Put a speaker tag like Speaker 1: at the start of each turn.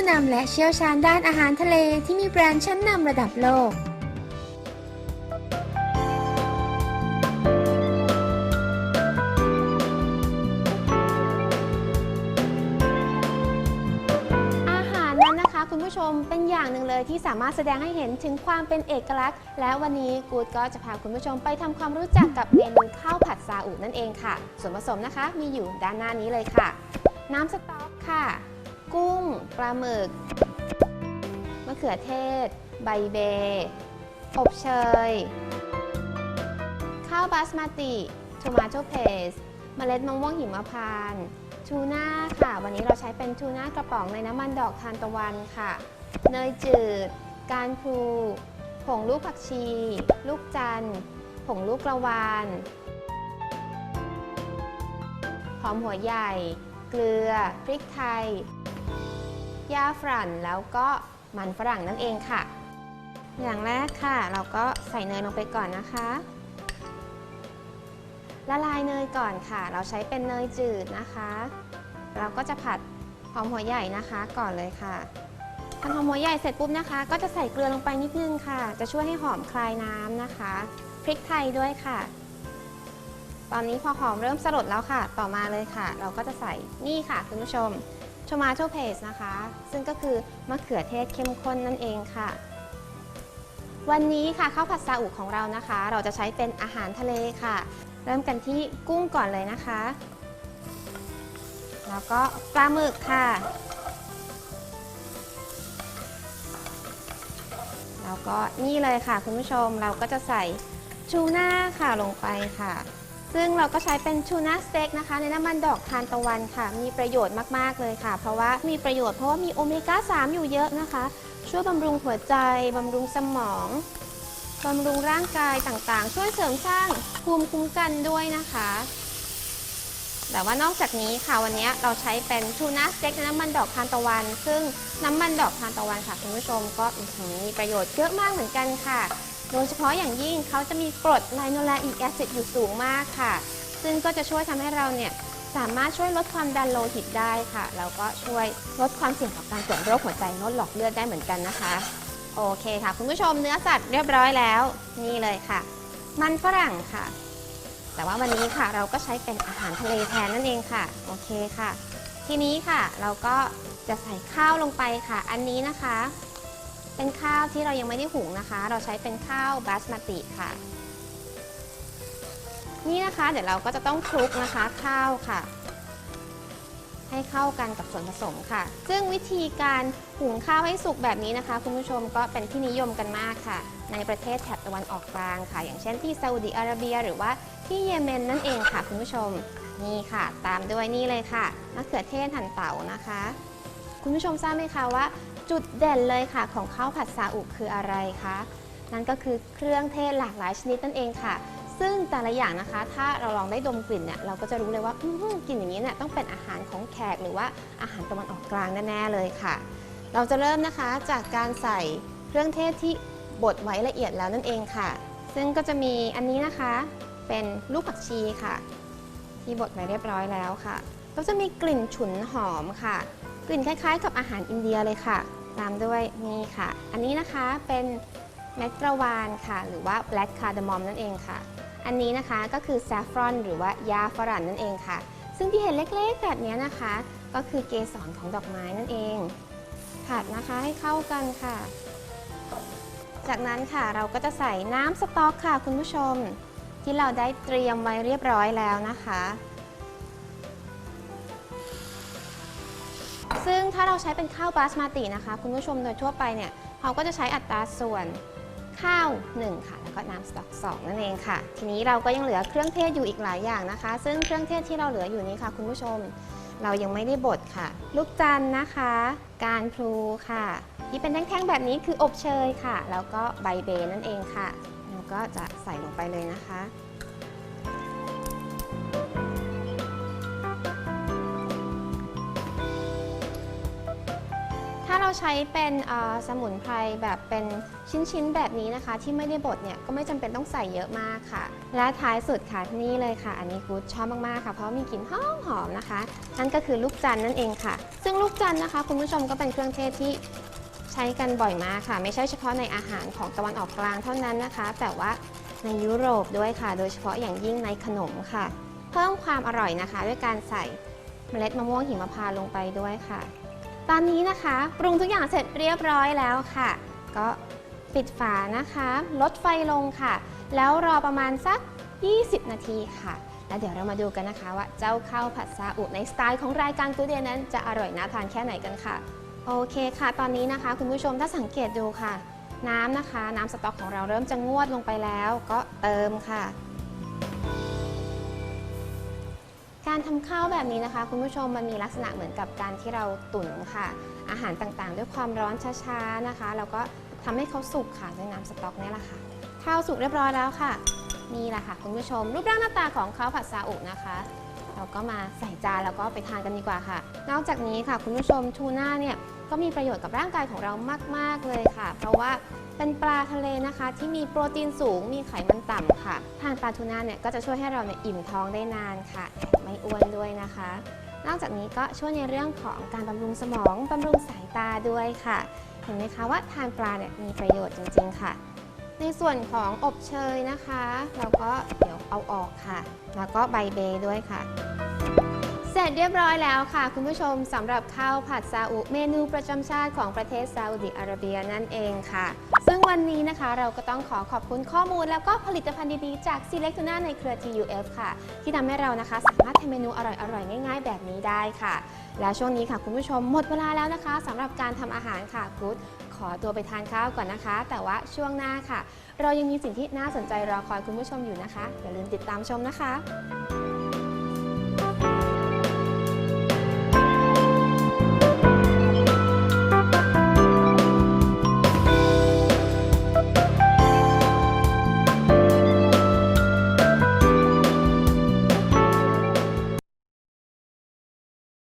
Speaker 1: ผู้นำและเชี่ยวชาญด้านอาหารทะเลที่มีแบรนด์ชั้นนำระดับโลก
Speaker 2: อาหารนั้นนะคะคุณผู้ชมเป็นอย่างหนึ่งเลยที่สามารถแสดงให้เห็นถึงความเป็นเอกลักษณ์ และวันนี้กูดก็จะพาคุณผู้ชมไปทำความรู้จักกับเมนูข้าวผัดซาอุนั่นเองค่ะ ส่วนผสมนะคะมีอยู่ด้านหน้านี้เลยค่ะ น้ำสต๊อกค่ะ กุ้ง ปลาหมึก มะเขือเทศ ใบเบอบเชย ข้าวบาสมาติโทมาโตเพสเมล็ดมะม่วงหิมพานต์ทูน่าค่ะ วันนี้เราใช้เป็นทูน่ากระป๋องในน้ำมันดอกทานตะวันค่ะ เนยจืด การพลูผงลูกผักชี ลูกจันทร์ผงลูกกระวานหอมหัวใหญ่ เกลือ พริกไทย ยาฝรั่นแล้วก็มันฝรั่งนั่นเองค่ะ อย่างแรกค่ะ เราก็ใส่เนยลงไปก่อนนะคะ ละลายเนยก่อนค่ะ เราใช้เป็นเนยจืดนะคะ เราก็จะผัดหอมหัวใหญ่นะคะก่อนเลยค่ะผัดหอมหัวใหญ่เสร็จปุ๊บนะคะ ก็จะใส่เกลือลงไปนิดนึงค่ะ จะช่วยให้หอมคลายน้ำนะคะ พริกไทยด้วยค่ะ ตอนนี้พอหอมเริ่มสลดแล้วค่ะ ต่อมาเลยค่ะ เราก็จะใส่นี่ค่ะคุณผู้ชม t o m a t o paste นะคะ ซึ่งก็คือมะเขือเทศเข้มข้นนั่นเองค่ะ วันนี้ค่ะข้าวผัดซาอุของเรานะคะ เราจะใช้เป็นอาหารทะเลค่ะ เริ่มกันที่กุ้งก่อนเลยนะคะ แล้วก็ปลาหมึกค่ะ แล้วก็นี่เลยค่ะคุณผู้ชมเราก็จะใส่ชูน่าค่ะลงไปค่ะ ซึ่งเราก็ใช้เป็นชูน่าสเต็กนะคะ ในน้ำมันดอกทานตะวันค่ะ มีประโยชน์มาก ๆ เลยค่ะ เพราะว่ามีประโยชน์เพราะว่ามีโอเมก้า 3 อยู่เยอะนะคะ ช่วยบำรุงหัวใจ บำรุงสมองบำรุงร่างกายต่างๆ ช่วยเสริมสร้างภูมิคุ้มกันด้วยนะคะ แต่ว่านอกจากนี้ค่ะวันนี้เราใช้เป็นทูน่าสเต็กในน้ำมันดอกทานตะวัน ซึ่งน้ำมันดอกทานตะวันค่ะคุณผู้ชมก็มีประโยชน์เยอะมากเหมือนกันค่ะ โดยเฉพาะอย่างยิ่งเขาจะมีกรดไลโนไลอิกแอซิดอยู่สูงมากค่ะ ซึ่งก็จะช่วยทำให้เราเนี่ยสามารถช่วยลดความดันโลหิตได้ค่ะ แล้วก็ช่วยลดความเสี่ยงต่อการเกิดโรคหัวใจลดหลอดเลือดได้เหมือนกันนะคะ โอเคค่ะ คุณผู้ชมเนื้อสัตว์เรียบร้อยแล้ว นี่เลยค่ะ มันฝรั่งค่ะ แต่ว่าวันนี้ค่ะเราก็ใช้เป็นอาหารทะเลแทนนั่นเองค่ะ โอเคค่ะ ทีนี้ค่ะเราก็จะใส่ข้าวลงไปค่ะ อันนี้นะคะ เป็นข้าวที่เรายังไม่ได้หุงนะคะ เราใช้เป็นข้าวบาสมาติค่ะ นี่นะคะ เดี๋ยวเราก็จะต้องคลุกนะคะข้าวค่ะ ให้เข้ากันกับส่วนผสมค่ะ ซึ่งวิธีการหุงข้าวให้สุกแบบนี้นะคะ คุณผู้ชมก็เป็นที่นิยมกันมากค่ะ ในประเทศแถบตะวันออกกลางค่ะ อย่างเช่นที่ซาอุดิอาระเบีย หรือว่าที่เยเมนนั่นเองค่ะ คุณผู้ชมนี่ค่ะ ตามด้วยนี่เลยค่ะมะเขือเทศหั่นเต๋านะคะ คุณผู้ชมทราบไหมคะว่า จุดเด่นเลยค่ะ ของข้าวผัดซาอุคืออะไรคะนั่นก็คือเครื่องเทศหลากหลายชนิดนั่นเองค่ะ ซึ่งแต่ละอย่างนะคะ ถ้าเราลองได้ดมกลิ่นเนี่ยเราก็จะรู้เลยว่ากลิ่นอย่างนี้เนี่ยต้องเป็นอาหารของแขกหรือว่าอาหารตะวันออกกลางแน่ๆเลยค่ะ เราจะเริ่มนะคะจากการใส่เครื่องเทศที่บดไว้ละเอียดแล้วนั่นเองค่ะ ซึ่งก็จะมีอันนี้นะคะเป็นลูกผักชีค่ะ ที่บดไว้เรียบร้อยแล้วค่ะ ก็จะมีกลิ่นฉุนหอมค่ะ กลิ่นคล้ายๆ กับอาหารอินเดียเลยค่ะ ตามด้วยนี่ค่ะ อันนี้นะคะเป็นเม็ดกระวานค่ะ หรือว่า black cardamom นั่นเองค่ะ อันนี้นะคะก็คือ saffron หรือว่ายาฝรั่นนั่นเองค่ะ ซึ่งที่เห็นเล็กๆแบบนี้นะคะ ก็คือเกสรของดอกไม้นั่นเอง ผัดนะคะให้เข้ากันค่ะ จากนั้นค่ะเราก็จะใส่น้ำสต๊อกค่ะ คุณผู้ชม ที่เราได้เตรียมไว้เรียบร้อยแล้วนะคะ ซึ่งถ้าเราใช้เป็นข้าวบาสมาตินะคะ คุณผู้ชมโดยทั่วไปเนี่ยเขาก็จะใช้อัตราส่วนข้าว 1 ค่ะ แล้วก็น้ำสต๊อก2นั่นเองค่ะ ทีนี้เราก็ยังเหลือเครื่องเทศอยู่อีกหลายอย่างนะคะ ซึ่งเครื่องเทศที่เราเหลืออยู่นี้ค่ะ คุณผู้ชม เรายังไม่ได้บดค่ะ ลูกจันนะคะ การพลูค่ะ ที่เป็นแท่งๆแบบนี้คืออบเชยค่ะ แล้วก็ใบเบนั่นเองค่ะ แล้วก็จะใส่ลงไปเลยนะคะ เราใช้เป็นสมุนไพรแบบเป็นชิ้นๆ แบบนี้นะคะ ที่ไม่ได้บดเนี่ยก็ไม่จำเป็นต้องใส่เยอะมากค่ะ และท้ายสุดค่ะนี่เลยค่ะ อันนี้กูชอบมากๆค่ะ เพราะมีกลิ่นหอมหอมๆนะคะ นั่นก็คือลูกจันนั่นเองค่ะ ซึ่งลูกจันนะคะ คุณผู้ชมก็เป็นเครื่องเทศที่ใช้กันบ่อยมากค่ะ ไม่ใช่เฉพาะในอาหารของตะวันออกกลางเท่านั้นนะคะ แต่ว่าในยุโรปด้วยค่ะ โดยเฉพาะอย่างยิ่งในขนมค่ะ เพิ่มความอร่อยนะคะ ด้วยการใส่เมล็ดมะม่วงหิมพานต์ลงไปด้วยค่ะ ตอนนี้นะคะ ปรุงทุกอย่างเสร็จเรียบร้อยแล้วค่ะ ก็ปิดฝานะคะ ลดไฟลงค่ะ แล้วรอประมาณสัก 20 นาทีค่ะ แล้วเดี๋ยวเรามาดูกันนะคะว่าเจ้าข้าวผัดซาอุในสไตล์ของรายการกูเดียนั้นจะอร่อยน่าทานแค่ไหนกันค่ะ โอเคค่ะ ตอนนี้นะคะ คุณผู้ชมถ้าสังเกตดูค่ะ น้ำนะคะ น้ำสต๊อกของเราเริ่มจะงวดลงไปแล้ว ก็เติมค่ะ การทำข้าวแบบนี้นะคะ คุณผู้ชมมันมีลักษณะเหมือนกับการที่เราตุ๋นค่ะ อาหารต่างๆ ด้วยความร้อนช้าๆนะคะ แล้วก็ทำให้เขาสุกค่ะด้วยน้ำสต๊อกนี่แหละค่ะ ข้าวสุกเรียบร้อยแล้วค่ะ นี่แหละค่ะ คุณผู้ชม รูปร่างหน้าตาของข้าวผัดซาอุนะคะ เราก็มาใส่จานแล้วก็ไปทานกันดีกว่าค่ะ นอกจากนี้ค่ะ คุณผู้ชมทูน่าเนี่ยก็มีประโยชน์กับร่างกายของเรามาก ๆเลยค่ะ เพราะว่า เป็นปลาทะเลนะคะ ที่มีโปรตีนสูงมีไขมันต่ำค่ะ ทานปลาทูน่าเนี่ยก็จะช่วยให้เราเนี่ยอิ่มท้องได้นานค่ะ ไม่อ้วนด้วยนะคะ นอกจากนี้ก็ช่วยในเรื่องของการบำรุงสมองบำรุงสายตาด้วยค่ะ เห็นไหมคะว่าทานปลาเนี่ยมีประโยชน์จริง ๆ ค่ะ ในส่วนของอบเชยนะคะ เราก็เดี๋ยวเอาออกค่ะ แล้วก็ใบเบย์ด้วยค่ะ เสร็จเรียบร้อยแล้วค่ะ คุณผู้ชมสำหรับข้าวผัดซาอุเมนูประจำชาติของประเทศซาอุดิอาระเบียนั่นเองค่ะ ซึ่งวันนี้นะคะเราก็ต้องขอขอบคุณข้อมูล แล้วก็ผลิตภัณฑ์ดีๆ จาก Select Tuna ในเครือ TUF ค่ะ ที่ทำให้เรานะคะสามารถทำเมนูอร่อยๆ ง่ายๆ แบบนี้ได้ค่ะ แล้วช่วงนี้ค่ะคุณผู้ชมหมดเวลาแล้วนะคะสำหรับการทำอาหารค่ะกู๊ดขอตัวไปทานข้าวก่อนนะคะ แต่ว่าช่วงหน้าค่ะ เรายังมีสิ่งที่น่าสนใจรอคอยคุณผู้ชมอยู่นะคะอย่าลืมติดตามชมนะคะ